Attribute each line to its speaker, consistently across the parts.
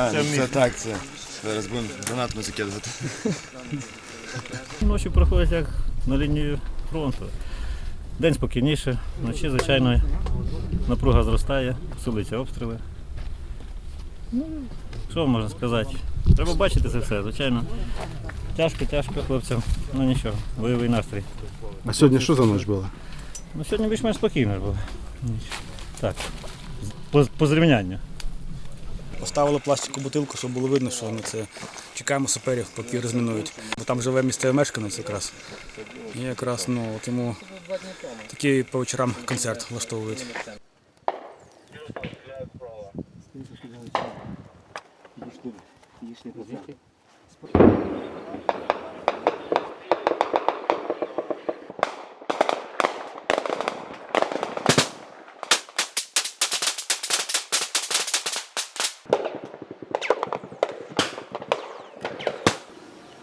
Speaker 1: А,
Speaker 2: Це
Speaker 1: це так, це. Зараз будемо донатно закидувати.
Speaker 3: Ночі проходять як на лінії фронту. День спокійніше, вночі, звичайно, напруга зростає, силиться обстріли. Ну, що можна сказати? Треба бачити це все, звичайно. Тяжко, тяжко хлопцям. Ну нічого, бойовий настрій.
Speaker 4: А сьогодні що за ніч була?
Speaker 3: Ну, сьогодні більш-менш спокійно було. Так, по, по зрівнянню.
Speaker 5: Поставили пластикову бутилку, щоб було видно, що ми це чекаємо саперів, поки розмінують. Бо там живе місцевий мешканець якраз. І якраз ну, от йому такий по вечорам концерт влаштовують.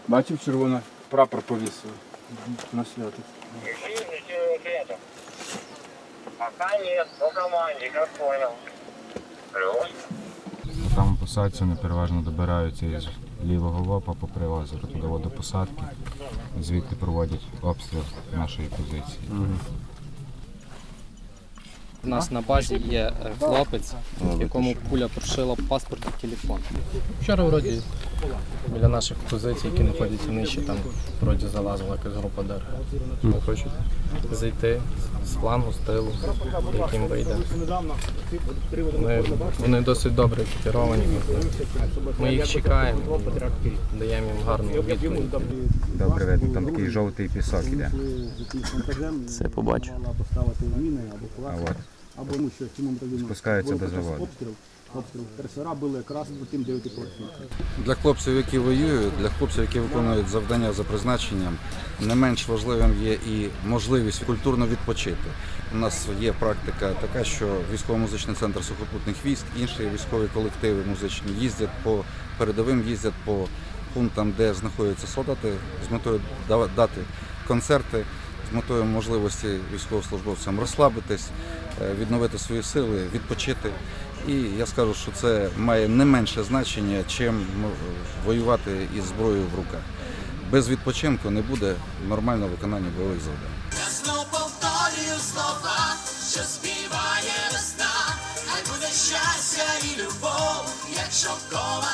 Speaker 4: Бачив червоний прапор повісив на свято.
Speaker 6: Пока нет, по команде, как понял. Плюс.
Speaker 7: Там посадці вони переважно добираються із лівого лопа попри озеро туди до посадки, звідти проводять обстріл нашої позиції.
Speaker 8: У нас на базі є е, хлопець, якому пуля прошила паспорт і телефон. Вчора вроді біля наших позицій, які знаходяться нижче, там вроді залазила якась група ДРГ. Вони хочуть зайти з флангу, з тилу, яким вийде. Вони, вони досить добре екіпіровані. Ми їх чекаємо, даємо їм гарну відповідь.
Speaker 7: Добре видно, там такий жовтий пісок іде.
Speaker 8: Це побачу.
Speaker 7: А от спускаються до заводу.
Speaker 9: Для хлопців, які воюють, для хлопців, які виконують завдання за призначенням, не менш важливим є і можливість культурно відпочити. У нас є практика така, що військово-музичний центр сухопутних військ, інші військові колективи музичні їздять по передовим, їздять по пунктам, де знаходяться солдати, з метою дати концерти, з метою можливості військовослужбовцям розслабитись, е, відновити свої сили, відпочити. І я скажу, що це має не менше значення, чим воювати із зброєю в руках. Без відпочинку не буде нормального виконання бойових завдань.
Speaker 10: Я знов повторюю слова, що співає весна, хай буде щастя і любов, як шовкова